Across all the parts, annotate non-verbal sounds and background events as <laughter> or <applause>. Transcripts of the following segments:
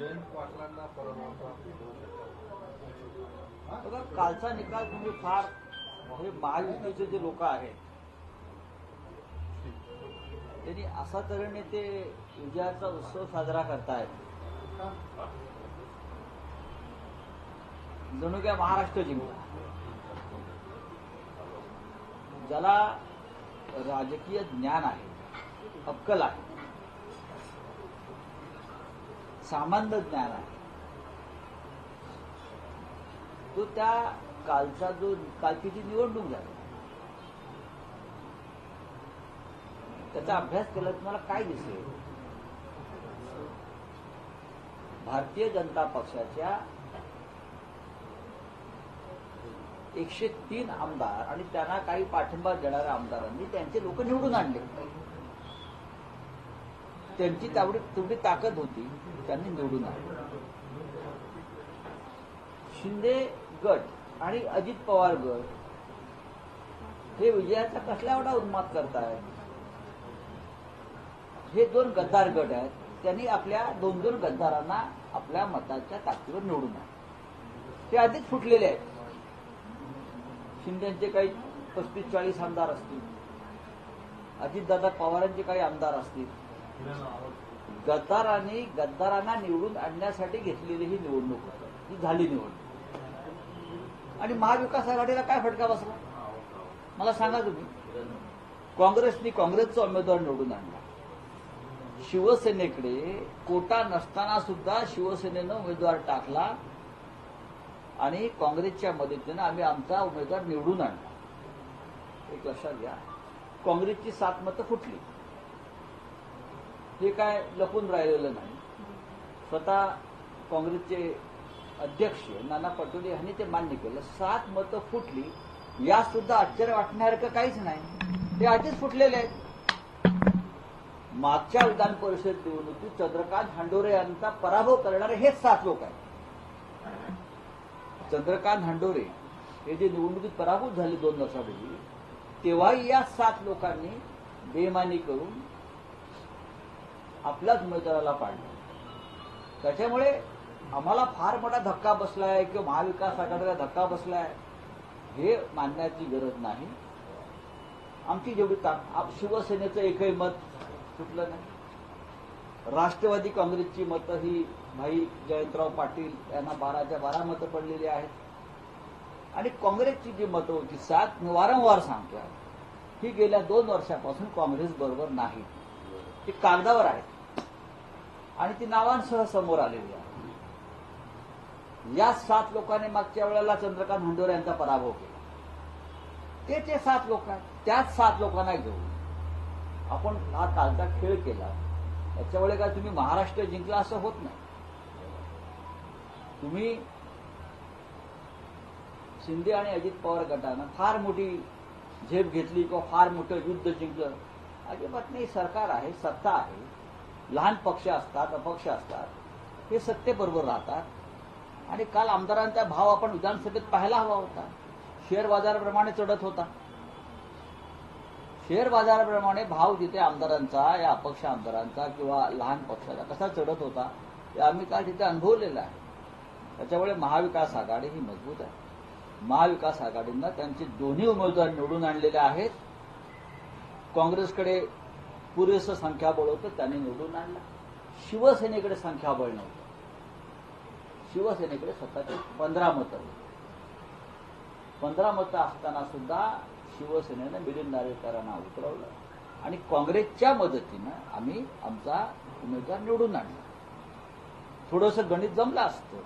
जयंत पाटलांना बघा कालचा निकाल तुम्ही फार हे महायुतीचे जे लोक आहेत त्यांनी असा तऱ्हेने ते विजयाचा उत्सव साजरा करतायत. जणू काय महाराष्ट्र जिंकला. ज्याला राजकीय ज्ञान आहे अक्कल आहे. सामान्य ज्ञान आहे. तो त्या कालचा जो कालची निवडणूक झाली त्याचा अभ्यास केला तुम्हाला काय दिसेल? भारतीय जनता पक्षाच्या एकशे तीन आमदार आणि त्यांना काही पाठिंबा देणाऱ्या आमदारांनी त्यांचे लोक निवडून आणले. त्यांची तेवढी तेवढी ताकद होती. त्यांनी निवडून आले. शिंदे गट आणि अजित पवार गट हे विजयाचा कसला एवढा उन्माद करतायत हे दोन गद्दार गट आहेत. त्यांनी आपल्या दोन दोन गद्दारांना आपल्या मताच्या ताकदीवर निवडून आले ते आधीच फुटलेले आहेत. शिंदेचे काही पस्तीस चाळीस आमदार असतील. अजितदादा पवारांचे काही आमदार असतील. गद्दाराने गद्दारांना निवडून आणण्यासाठी घेतलेली ही निवडणूक ही झाली निवडणूक. आणि महाविकास आघाडीला काय फटका बसला? मला सांगा तुम्ही. काँग्रेसनी काँग्रेसचा उमेदवार निवडून आणला. शिवसेनेकडे कोटा नसताना सुद्धा शिवसेनेनं उमेदवार टाकला आणि काँग्रेसच्या मदतीनं आम्ही आमचा उमेदवार निवडून आणला. एक लक्षात घ्या. काँग्रेसची सात मतं फुटली. हे काय लपून राहिलेलं नाही. स्वतः काँग्रेसचे अध्यक्ष नाना पटोले यांनी ते मान्य केलं. सात मतं फुटली. या सुद्धा आश्चर्य वाटण्यासारखं काहीच नाही. ते आधीच फुटलेले आहेत. मागच्या विधान परिषद निवडणुकीत चंद्रकांत हांडोरे यांचा पराभव करणारे हेच सात लोक आहेत. चंद्रकांत हांडोरे हे जे निवडणुकीत पराभूत झाले दोन वर्षापूर्वी तेव्हाही या सात लोकांनी बेमानी करून आपल्याच उमेदवाराला पाडलं. त्याच्यामुळे आम्हाला फार मोठा धक्का बसलाय किंवा महाविकास आघाडीला धक्का बसलाय हे मानण्याची गरज नाही. आमची जेवढी ताक आप- शिवसेनेचं एकही मत सुटलं नाही. राष्ट्रवादी काँग्रेसची मतं ही भाई जयंतराव पाटील यांना बाराच्या बारा मतं पडलेली आहेत. आणि काँग्रेसची जी मतं होती सात मी वारंवार सांगतोय आहे ही गेल्या दोन वर्षापासून काँग्रेस बरोबर नाही. ती कागदावर आहेत. आणि ती नावांसह समोर आलेली आहे. या सात लोकांनी मागच्या वेळेला चंद्रकांत हंडोरे यांचा पराभव केला. ते ते सात लोक आहेत. त्याच सात लोकांना घेऊन आपण हा कालचा खेळ केला. त्याच्यामुळे काय तुम्ही महाराष्ट्र जिंकला असं होत नाही. तुम्ही शिंदे आणि अजित पवार गटानं फार मोठी झेप घेतली किंवा फार मोठं युद्ध जिंकलं. अजिबात नाही सरकार आहे सत्ता आहे. लहान पक्ष असतात अपक्ष असतात हे सत्तेबरोबर राहतात. आणि काल आमदारांचा भाव आपण विधानसभेत पाहायला हवा होता. शेअर बाजाराप्रमाणे चढत होता. शेअर बाजाराप्रमाणे भाव जिथे आमदारांचा या अपक्ष आमदारांचा किंवा लहान पक्षाचा कसा चढत होता ते आम्ही काल तिथे अनुभवलेलं आहे. त्याच्यामुळे महाविकास आघाडी ही मजबूत आहे. महाविकास आघाडीनं त्यांचे दोन्ही उमेदवार निवडून आणलेले आहेत. काँग्रेसकडे पुरेसं संख्याबळ होतं त्याने निवडून आणलं. शिवसेनेकडे संख्याबळ नव्हतं. शिवसेनेकडे स्वतःचे पंधरा मतं होती. पंधरा मतं असताना सुद्धा शिवसेनेनं मिलिंद नार्वेकरांना उतरवलं. आणि काँग्रेसच्या मदतीनं आम्ही आमचा उमेदवार निवडून आणला. थोडंसं गणित जमलं असतं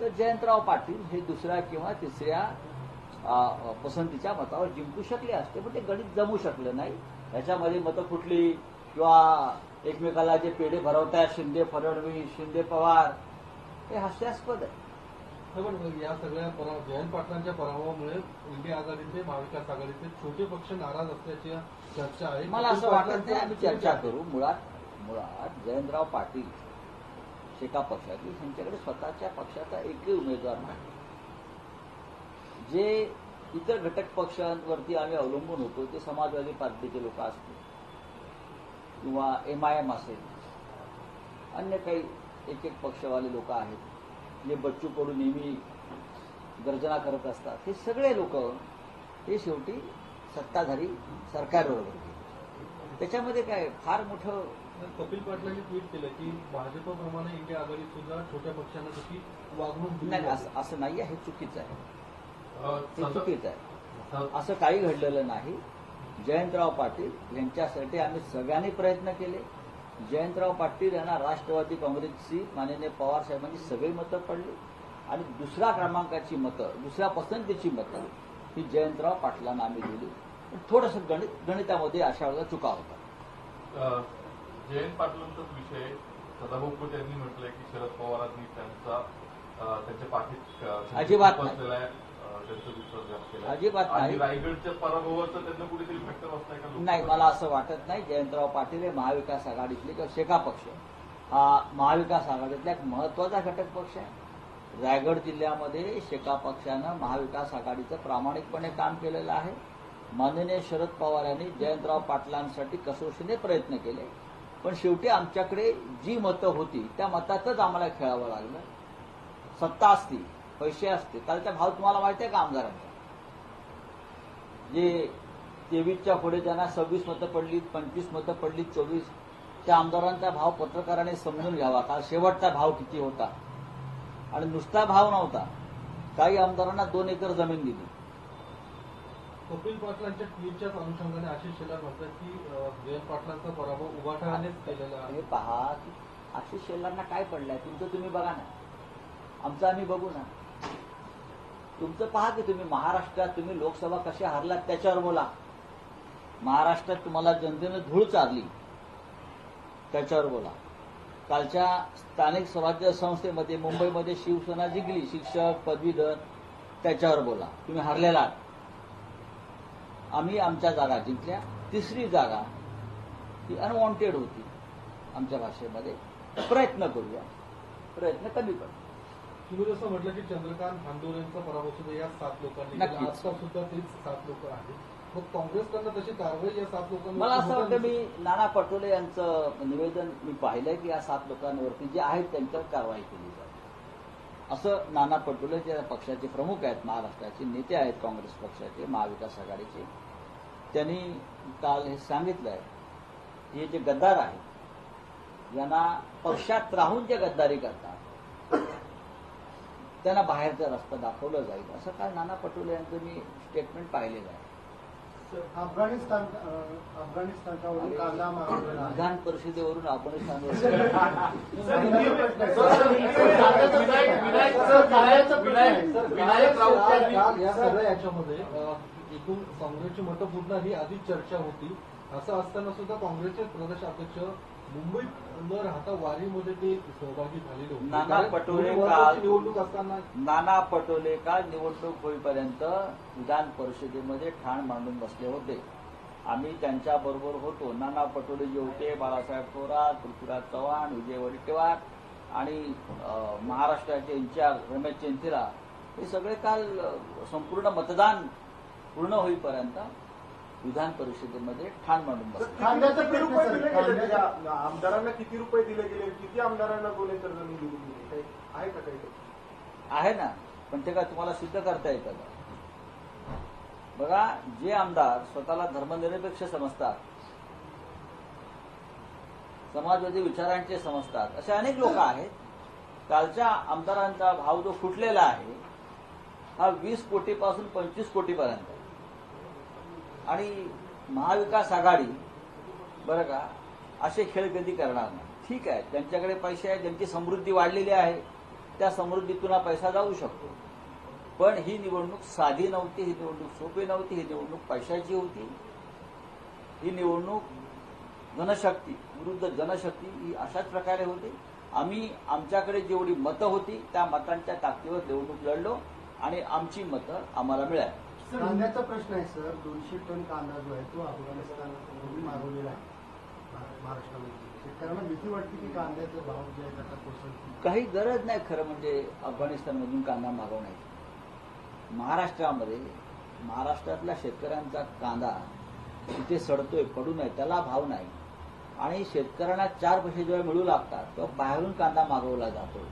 तर जयंतराव पाटील हे दुसऱ्या किंवा तिसऱ्या पसंतीच्या मतावर जिंकू शकले असते पण ते गणित जमू शकलं नाही. त्याच्यामध्ये मतं फुटली किंवा एकमेकाला जे पेढे भरवतायत शिंदे फडणवीस शिंदे पवार हे हास्यास्पद आहे. पण या सगळ्या परा जयंत पाटलांच्या पराभवामुळे इंडिया आघाडीचे महाविकास आघाडीचे छोटे पक्ष नाराज असल्याची चर्चा आहे. मला असं वाटत नाही आम्ही चर्चा करू. मुळात मुळात जयंतराव पाटील शेका पक्षातील त्यांच्याकडे स्वतःच्या पक्षाचा एकही उमेदवार नाही. जे इतर घटक पक्षांवरती आम्ही अवलंबून होतो. ते समाजवादी पार्टीचे लोक असतील किंवा एम आय एम असेल. अन्य काही एक एक पक्षवाले लोक आहेत जे बच्चू कडू नेहमी गर्जना करत असतात. हे सगळे लोक हे शेवटी सत्ताधारी सरकारबरोबर गेले त्याच्यामध्ये काय फार मोठं कपिल पाटलांनी ट्विट केलं की भाजपप्रमाणे इंडिया आघाडीत सुद्धा छोट्या पक्षांना तशी वागणूक नाही. असं असं नाही आहे हे चुकीचं आहे. हे चुकीचं आहे. सतत- असं काही घडलेलं नाही. जयंतराव पाटील यांच्यासाठी आम्ही सगळ्यांनी प्रयत्न केले. जयंतराव पाटील यांना राष्ट्रवादी काँग्रेसची माननीय पवार साहेबांची सगळी मतं पडली. आणि दुसऱ्या क्रमांकाची मतं दुसऱ्या पसंतीची मतं ही जयंतराव पाटलांना आम्ही दिली. पण थोडंसं गणित गणितामध्ये अशा वेळेला चुका होता जयंत पाटलांचाच विषय सदाभाऊ खोत यांनी म्हटलंय की शरद पवारांनी त्यांचा त्यांच्या पाठीत अजिबात अजिबात नाही. आणि रायगडच्या पराभवाचा त्यांना कुठेतरी फॅक्टर बसलाय का लोक- नाही मला असं वाटत नाही. जयंतराव पाटील हे महाविकास आघाडीतले किंवा शेका पक्ष. हा महाविकास आघाडीतला एक महत्त्वाचा घटक पक्ष आहे. रायगड जिल्ह्यामध्ये शेका पक्षानं महाविकास आघाडीचं प्रामाणिकपणे काम केलेलं आहे. माननीय शरद पवार यांनी जयंतराव पाटलांसाठी कसोशीने प्रयत्न केले. पण शेवटी आमच्याकडे जी मतं होती त्या मतातच आम्हाला खेळावं लागलं. सत्ता असती. पैसे असते. कालचा भाव तुम्हाला माहिती आहे का आमदारांचा? जे तेवीसच्या पुढे ज्यांना सव्वीस मतं पडली पंचवीस मतं पडली चोवीस त्या आमदारांचा भाव पत्रकाराने समजून घ्यावा. काल शेवटचा भाव किती होता? आणि नुसता भाव नव्हता. काही आमदारांना दोन एकर जमीन दिली. कपिल पाटलांच्या ट्विटच्याच अनुषंगाने आशिष शेलार म्हणतात की जयंत पाटलांचा पराभव उभाटानेच केलेला आहे. पहा की आशिष शेलांना काय पडलंय? तुमचं तुम्ही बघा ना. आमचं आम्ही बघू ना. तुमचं पहा की तुम्ही महाराष्ट्रात तुम्ही लोकसभा कशी हरलात त्याच्यावर बोला. महाराष्ट्रात तुम्हाला जनतेनं धूळ चारली. त्याच्यावर बोला. कालच्या स्थानिक स्वराज्य संस्थेमध्ये मुंबईमध्ये शिवसेना जिंकली शिक्षक पदवीधर त्याच्यावर बोला. तुम्ही हरलेला आम्ही आमच्या जागा जिंकल्या. तिसरी जागा ही अनवॉन्टेड होती. आमच्या भाषेमध्ये. प्रयत्न करूया. प्रयत्न कमी करू तुम्ही जसं म्हटलं की चंद्रकांत हांदोरेंचा पराभव सुद्धा या सात लोकांनी केला. नक्कीच. आता सुद्धा तेच सात लोक आहेत. मग काँग्रेसकडनं तशी कारवाई या सात लोकांवर मला असं वाटतं मी नाना पटोले यांचं निवेदन मी पाहिलंय की या सात लोकांवरती जे आहेत त्यांच्यावर कारवाई केली जाईल असं नाना पटोले जे पक्षाचे प्रमुख आहेत महाराष्ट्राचे नेते आहेत काँग्रेस पक्षाचे महाविकास आघाडीचे त्यांनी काल हे सांगितलंय हे जे गद्दार आहेत यांना पक्षात राहून जे गद्दारी करतात त्यांना बाहेरचा रस्ता दाखवला जाईल असं काल नाना पटोले यांचं मी स्टेटमेंट पाहिलेलं आहे अफगाणिस्तान अं, अफगाणिस्तानच्यावरून कांदा मागवलेला आहे. विधान परिषदेवरून अफगाणिस्तानवर या सगळ्या याच्यामध्ये एकूण काँग्रेसची मतं फुटणार ही आधीच चर्चा होती असं असताना सुद्धा काँग्रेसचे प्रदेश अध्यक्ष मुंबईत न राहता वारीमध्ये ते सहभागी झालेले होते. नाना कारण पटोले काल- निवडणूक असताना नाना पटोले काल निवडणूक होईपर्यंत विधान परिषदेमध्ये ठाण मांडून बसले होते. आम्ही त्यांच्या बरोबर होतो. नाना पटोले जे होते बाळासाहेब थोरात पृथ्वीराज चव्हाण विजय वडेट्टीवार आणि अं, महाराष्ट्राचे इन्चार्ज रमेश चेंथिरा हे सगळे काल अं, संपूर्ण मतदान पूर्ण होईपर्यंत विधान परिषदेमध्ये ठाण मांडून किती रुपये दिले गेले? त्या आमदारांना किती रुपये दिले गेले? किती आमदारांना दोन एकर जमीन दिली गेली? काही आहे का काही? आहे ना पण ते काय तुम्हाला सिद्ध करता येतं का? बघा जे आमदार स्वतःला धर्मनिरपेक्ष समजतात समाजवादी विचारांचे समजतात असे अनेक लोक आहेत. कालच्या आमदारांचा भाव जो फुटलेला आहे हा वीस कोटीपासून पंचवीस कोटीपर्यंत आहे. आणि महाविकास आघाडी बरं का असे खेळ कधी करणार नाही. ठीक आहे त्यांच्याकडे पैसे आहे ज्यांची समृद्धी वाढलेली आहे त्या समृद्धीतून हा पैसा जाऊ शकतो. पण ही निवडणूक साधी नव्हती ही निवडणूक सोपी नव्हती ही निवडणूक पैशाची होती. ही निवडणूक जनशक्ती विरुद्ध जनशक्ती ही अशाच प्रकारे होती. आम्ही आमच्याकडे जेवढी मतं होती त्या मतांच्या ताकदीवर निवडणूक लढलो आणि आमची मतं आम्हाला मिळाली. कांद्याचा प्रश्न आहे सर. दोनशे टन कांदा जो आहे तो अफगाणिस्तानवरून मागवलेला आहे महाराष्ट्रामध्ये. शेतकऱ्यांना भीती वाटते की कांद्याचा भाव जे आहे त्याचा कोसळतो काही गरज नाही खरं म्हणजे अफगाणिस्तानमधून कांदा मागवण्याची. महाराष्ट्रामध्ये महाराष्ट्रातल्या शेतकऱ्यांचा कांदा तिथे सडतोय पडू नये त्याला भाव नाही. आणि शेतकऱ्यांना चार पैसे जेव्हा मिळू लागतात तेव्हा बाहेरून कांदा मागवला जातो.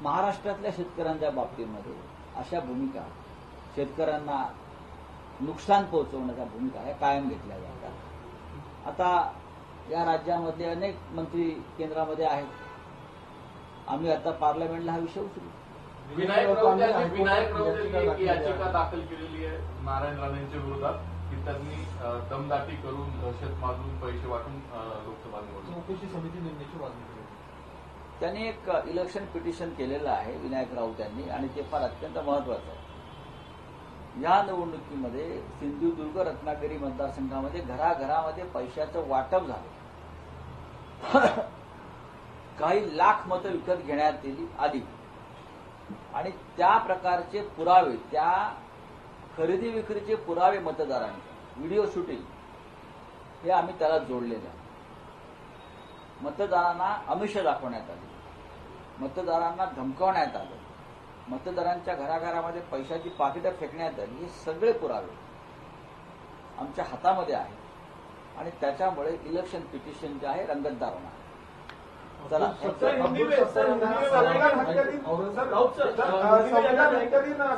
महाराष्ट्रातल्या शेतकऱ्यांच्या बाबतीमध्ये अशा भूमिका. शेतकऱ्यांना नुकसान पोहोचवण्याच्या भूमिका ह्या कायम घेतल्या जातात. आता या राज्यामध्ये अनेक मंत्री केंद्रामध्ये आहेत. आम्ही आता पार्लमेंटला हा विषय उचलू. विनायक राऊत विनायक याचिका दाखल केलेली आहे. नारायण राणेंच्या विरोधात की त्यांनी दमदाटी करून दहशत पैसे वाटून लोकसभा निवडणूक चौकशी समिती नेमण्याची मागणी केली. त्यांनी एक इलेक्शन पिटिशन केलेलं आहे विनायक राऊत यांनी आणि ते फार अत्यंत महत्वाचं आहे. या निवडणुकीमध्ये सिंधुदुर्ग रत्नागिरी मतदारसंघामध्ये घराघरामध्ये पैशाचं वाटप झालं. <coughs> काही लाख मतं विकत घेण्यात येली आधी. आणि त्या प्रकारचे पुरावे त्या खरेदी विक्रीचे पुरावे मतदारांचे व्हिडिओ शूटिंग हे आम्ही त्याला जोडलेले आहे. मतदारांना आमिष दाखवण्यात आली. मतदारांना धमकावण्यात आलं. मतदारांच्या घराघरामध्ये पैशाची पाकिटं फेकण्यात आली. हे सगळे पुरावे आमच्या हातामध्ये आहेत. आणि त्याच्यामुळे इलेक्शन पिटिशन जे आहे रंगतदार होणार. चला.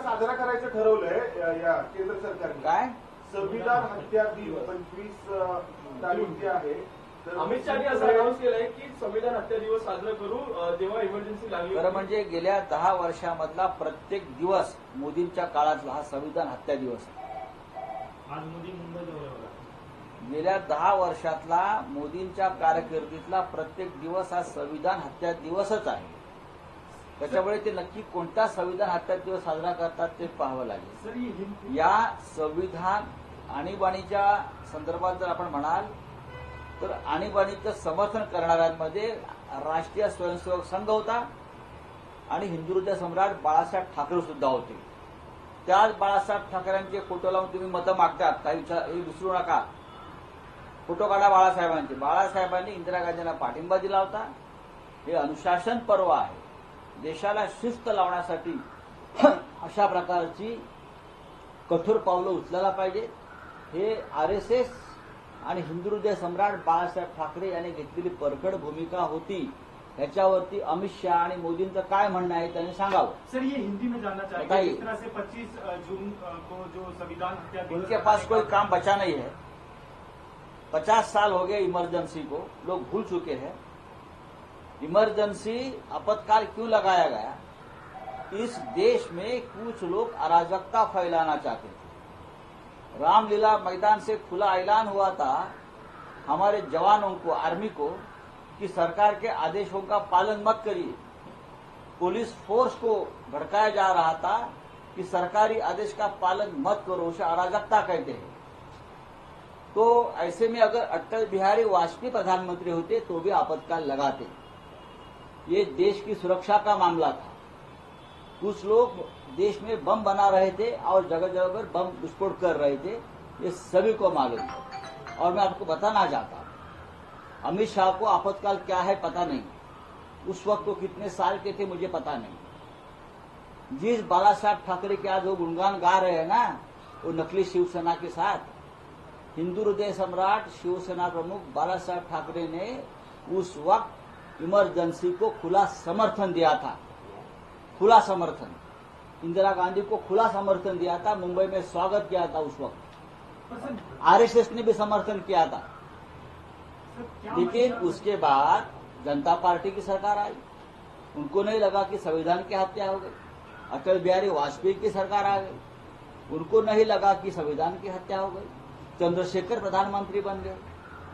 साजरा करायचं ठरवलंय केंद्र सरकारने. काय? संविधान हत्या दिन पंचवीस तारीख जी आहे अमित शहानी असं अनाऊन्स केलंय की संविधान हत्या दिवस साजरा करू इमर्जन्सी लागली खरं म्हणजे गेल्या दहा वर्षामधला प्रत्येक दिवस मोदींच्या काळातला हा संविधान हत्या दिवस. आहे आज मोदी मुंबई दौऱ्यावर गेल्या दहा वर्षातला मोदींच्या कारकिर्दीतला प्रत्येक दिवस हा संविधान हत्या दिवसच आहे. त्याच्यामुळे ते नक्की कोणता संविधान हत्या दिवस साजरा करतात ते पाहावं लागेल. ही या संविधान आणीबाणीच्या संदर्भात जर आपण म्हणाल तर आणीबाणीचं समर्थन करणाऱ्यांमध्ये राष्ट्रीय स्वयंसेवक संघ होता आणि हिंदू सम्राट बाळासाहेब ठाकरे सुद्धा होते. त्याच बाळासाहेब ठाकरेंचे फोटो लावून तुम्ही मतं मागतात काही विचार हे विसरू नका. फोटो काढा बाळासाहेबांचे. बाळासाहेबांनी इंदिरा गांधींना पाठिंबा दिला होता. हे अनुशासन पर्व आहे. देशाला शिस्त लावण्यासाठी <clears throat> अशा प्रकारची कठोर पावलं उचलायला पाहिजे हे आर एस एस आणि हिंदू हृदय सम्राट बाळासाहेब ठाकरे यांनी घेतलेली परखड भूमिका होती. याच्यावरती अमित शहा आणि मोदींचं काय म्हणणं आहे त्यांनी सांगावं. सर ये हिंदी में जानना चाहेंगे बताइए। किस तरह से 25 जून को जो संविधान उनके पास कोई काम बचा नहीं है। पचास साल हो गए इमरजेंसी को। लोग भूल चुके हैं। इमरजेंसी आपातकाल क्यों लगाया गया? इस देश में कुछ लोग अराजकता फैलाना चाहते थे रामलीला मैदान से खुला ऐलान हुआ था हमारे जवानों को, आर्मी को, कि सरकार के आदेशों का पालन मत करिए। पुलिस फोर्स को भड़काया जा रहा था कि सरकारी आदेश का पालन मत करो, उसे अराजकता कहते हैं। तो ऐसे में अगर अटल बिहारी वाजपेयी प्रधानमंत्री होते तो भी आपातकाल लगाते। ये देश की सुरक्षा का मामला था। कुछ लोग देश में बम बना रहे थे और जगह जगह पर बम विस्फोट कर रहे थे। ये सभी को मालूम है। और मैं आपको बताना चाहता हूँ, अमित शाह को आपातकाल क्या है पता नहीं। उस वक्त वो कितने साल के थे मुझे पता नहीं। जिस बाला साहब ठाकरे के आज वो गुणगान गा रहे हैं ना, वो नकली शिवसेना के साथ, हिंदू हृदय सम्राट शिवसेना प्रमुख बाला साहब ठाकरे ने उस वक्त इमरजेंसी को खुला समर्थन दिया था। खुला समर्थन। इंदिरा गांधी को खुला समर्थन दिया था, मुंबई में स्वागत किया था उस वक्त। आरएसएस ने भी समर्थन किया था। लेकिन उसके बाद जनता पार्टी की सरकार आई। उनको नहीं लगा कि संविधान की हत्या हो गई। अटल बिहारी वाजपेयी की सरकार आ गई। उनको नहीं लगा कि संविधान की हत्या हो गई। चंद्रशेखर प्रधानमंत्री बन गए।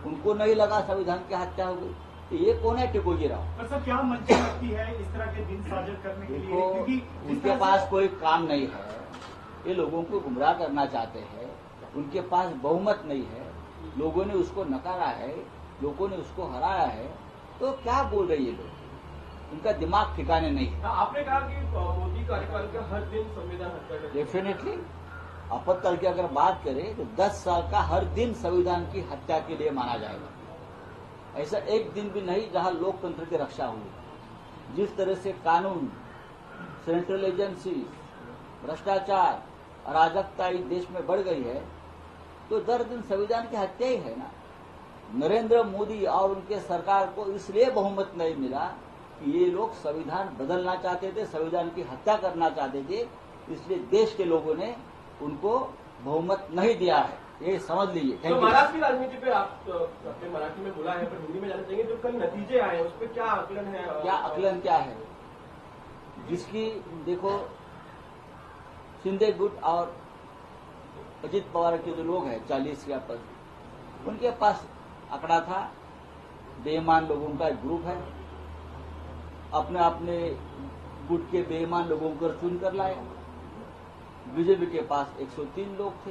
उनको नहीं लगा संविधान की हत्या हो गई। ये कौन है टिकोजी राव? पर सर क्या मंशा लगती है इस तरह के दिन साझा करने के लिए? क्योंकि उनके पास कोई काम नहीं है। ये लोगों को गुमराह करना चाहते हैं। उनके पास बहुमत नहीं है। लोगों ने उसको नकारा है लोगों ने उसको हराया है। तो क्या बोल रहे ये लोग? उनका दिमाग ठिकाने नहीं है। आपने कहा कि मोदी कार्यकाल का हर दिन संविधान हत्या डेफिनेटली आपत्तल की अगर बात करें तो 10 साल का हर दिन संविधान की हत्या के लिए माना जाएगा। ऐसा एक दिन भी नहीं जहाँ लोकतंत्र की रक्षा हुई। जिस तरह से कानून सेंट्रल एजेंसी भ्रष्टाचार अराजकता इस देश में बढ़ गई है तो दर दिन संविधान की हत्या ही है ना। नरेंद्र मोदी और उनके सरकार को इसलिए बहुमत नहीं मिला कि ये लोग संविधान बदलना चाहते थे, संविधान की हत्या करना चाहते थे, इसलिए देश के लोगों ने उनको बहुमत नहीं दिया है। ये समझ लीजिए तो महाराष्ट्र की राजनीति पे आप अ, अपने मराठी में बोला है पर हिंदी में जानना चाहेंगे जो कल नतीजे आए उस पर क्या आकलन है? क्या आकलन क्या है? जिसकी देखो शिंदे गुट और अजित पवार के जो लोग हैं चालीस या पद उनके पास आंकड़ा था बेईमान लोगों का एक ग्रुप है अपने अपने गुट के बेईमान लोगों को चुन कर लाया। बीजेपी के पास 103 लोग थे।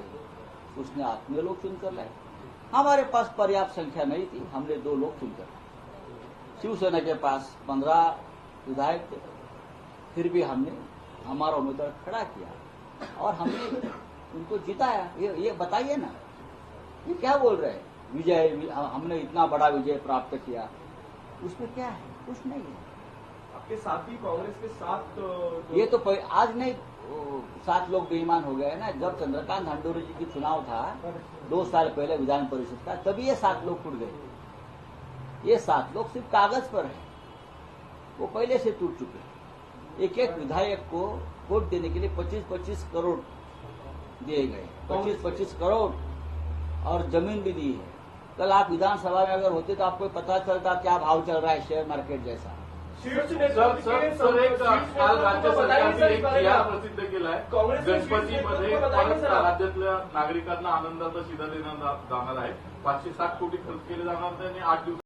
उसने आत्मीय लोग चुनकर लाए। हमारे पास पर्याप्त संख्या नहीं थी हमने दो लोग चुनकर लाए। शिवसेना के पास पंद्रह विधायक थे फिर भी हमने हमारा उम्मीदवार खड़ा किया और हमने उनको जिताया। ये ये बताइए ना ये क्या बोल रहे हैं? विजय हमने इतना बड़ा विजय प्राप्त किया। उसमें क्या है? कुछ नहीं है। आपके साथ ही कांग्रेस के साथ अ, जो- ये तो आज नहीं सात लोग बेईमान हो गए ना। जब चंद्रकांत हंडोरी जी की चुनाव था, दो साल पहले विधान परिषद का, तभी ये सात लोग टूट गए। ये सात लोग सिर्फ़ कागज़ पर है। वो पहले से टूट चुके एक एक विधायक को वोट देने के लिए 25-25 करोड़ दिए गए। 25-25 करोड़ और ज़मीन भी दी है। कल आप विधानसभा में अगर होते तो आपको पता चलता क्या भाव चल रहा है शेयर मार्केट जैसा। सर सर सर एक काल राज्य सरकारने एक? प्रसिद्ध केलाय गणपतीमध्ये परत? राज्यातल्या नागरिकांना आनंदाचा शिधा देण्यात जाणार आहे पाचशे सात कोटी खर्च केले जाणार आणि आठ दिवस